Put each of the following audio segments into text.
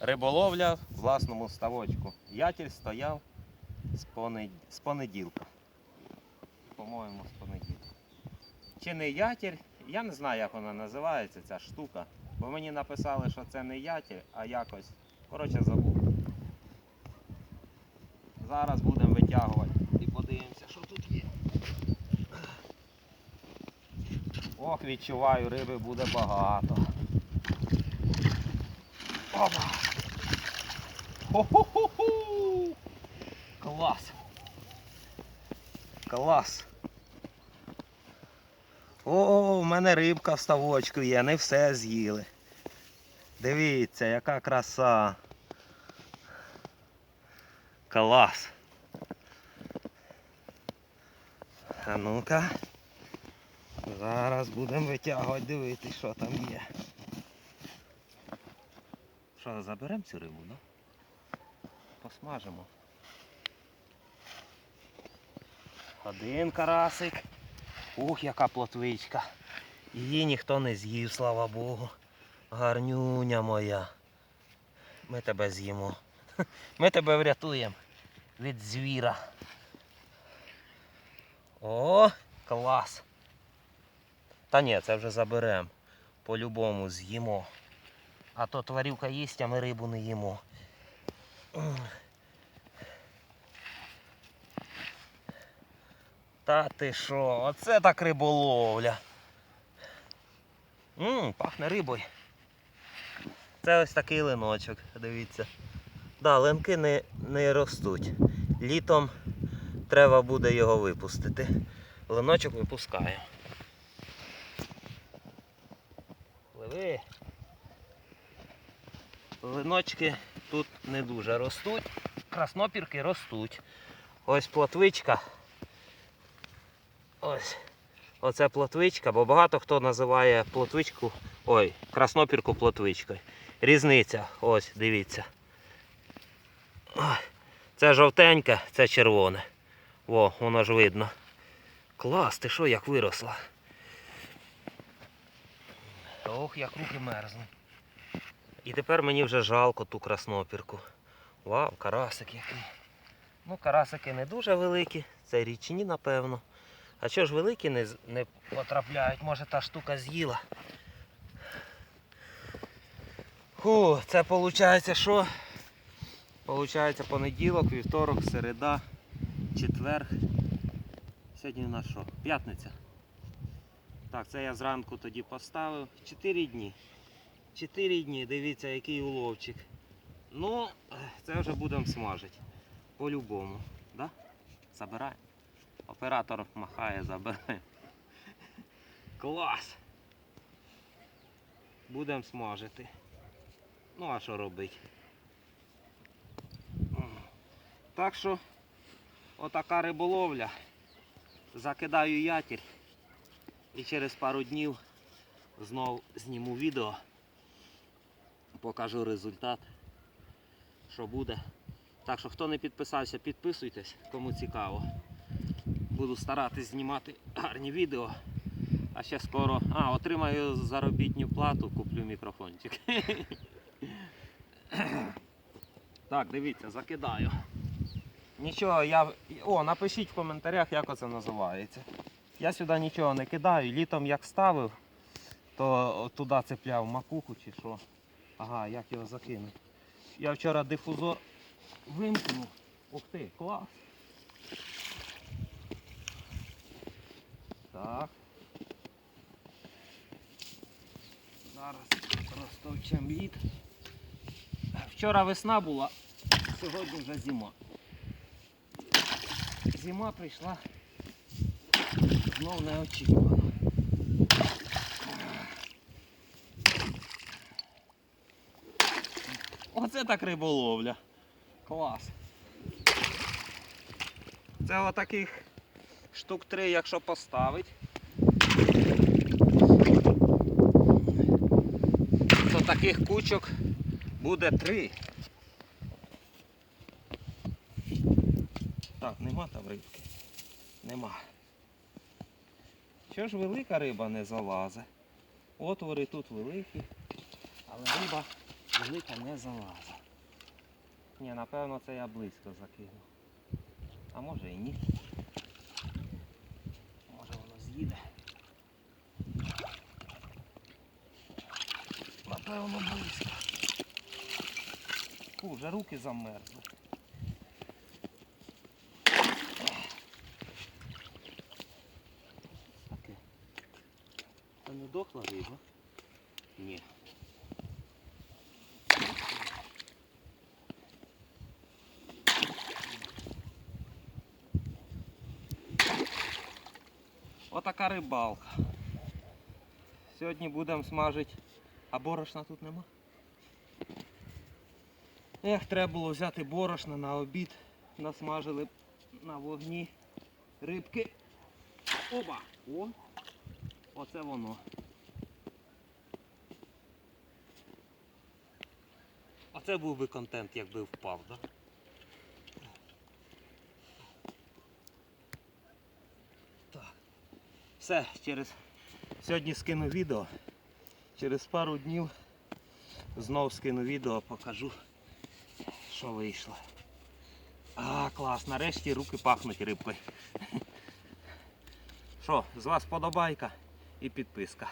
Риболовля в власному ставочку. Ятель стояв з, понеділка. По-моєму, з понеділка. Чи не ятель, я не знаю, як вона називається, ця штука. Бо мені написали, що це не ятель, а якось. Коротше, забув. Зараз будемо витягувати і подивимося, що тут є. Ох, відчуваю, риби буде багато. Опа! Хо-хо-хо-хо! Клас! Клас! О, у мене рибка в ставочку є, не все з'їли. Дивіться, яка краса. Клас. А ну-ка. Зараз будемо витягувати, дивитися, що там є. Що, заберемо цю рибу, да? Посмажемо. Один карасик. Ух, яка плотвичка. Її ніхто не з'їв, слава Богу. Гарнюня моя. Ми тебе з'їмо. Ми тебе врятуємо від звіра. О, клас. Та ні, це вже заберемо. По-любому з'їмо. А то тварюка їсть, а ми рибу не їмо. Та ти що, оце так риболовля. Ммм, пахне рибою. Це ось такий линочок, дивіться. Да, линки не, не ростуть. Літом треба буде його випустити. Линочок випускаємо. Пливи. Линочки тут не дуже ростуть. Краснопірки ростуть. Ось плотвичка. Ось. Оце плотвичка, бо багато хто називає плотвичку, ой, краснопірку плотвичкою. Різниця, ось, дивіться. Це жовтеньке, це червоне. Во, воно ж видно. Клас, ти що, як виросла? Ох, як руки мерзнуть. І тепер мені вже жалко ту краснопірку. Вау, карасик який. Ну, карасики не дуже великі, це річні, напевно. А чого ж великі не, не потрапляють? Може та штука з'їла. Фу, це виходить що? Получається понеділок, вівторок, середа, четвер. Сьогодні у нас що? П'ятниця. Так, це я зранку тоді поставив. Чотири дні. Чотири дні, дивіться, який уловчик. Ну, це вже будемо смажити. По-любому. Да? Забираємо. Оператор махає, забирає. Клас! Будемо смажити. Ну а що робити? Так що отака риболовля. Закидаю ятір і через пару днів знов зніму відео. Покажу результат, що буде. Так що хто не підписався, підписуйтесь, кому цікаво. Буду старатись знімати гарні відео. А ще скоро. А, отримаю заробітну плату, куплю мікрофончик. Так, дивіться, закидаю. Нічого, я. О, напишіть в коментарях, як оце називається. Я сюди нічого не кидаю. Літом як ставив, то туди цепляв макуху чи що. Ага, як його закинути. Я вчора дифузор вимкнув. Ух ти, клас. Так. Зараз розтовчемо лід. Вчора весна була, сьогодні вже зима. Зима прийшла знов неочікувано. Оце так риболовля. Клас. Це отаких штук три, якщо поставить. То таких кучок буде три. Так, нема там рибки. Нема. Чого ж велика риба не залазить? Отвори тут великі, але риба велика не залазить. Ні, напевно це я близько закинув. А може і ні. З'їде. Напевно близько. Фу, вже руки замерзли. Таке. Та не дохла риба? Ні. Отака рибалка. Сьогодні будемо смажити. А борошна тут нема? Ех, треба було взяти борошна на обід. Насмажили на вогні рибки. Оба! О! Оце воно. Оце був би контент, якби впав, так? Да? Все, через сьогодні скину відео. Через пару днів знов скину відео, покажу, що вийшло. А, клас, нарешті руки пахнуть рибкою. Що, з вас подобайка і підписка.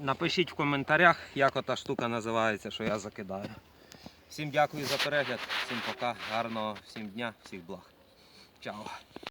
Напишіть в коментарях, як ота штука називається, що я закидаю. Всім дякую за перегляд, всім пока, гарного всім дня, всіх благ. Чао.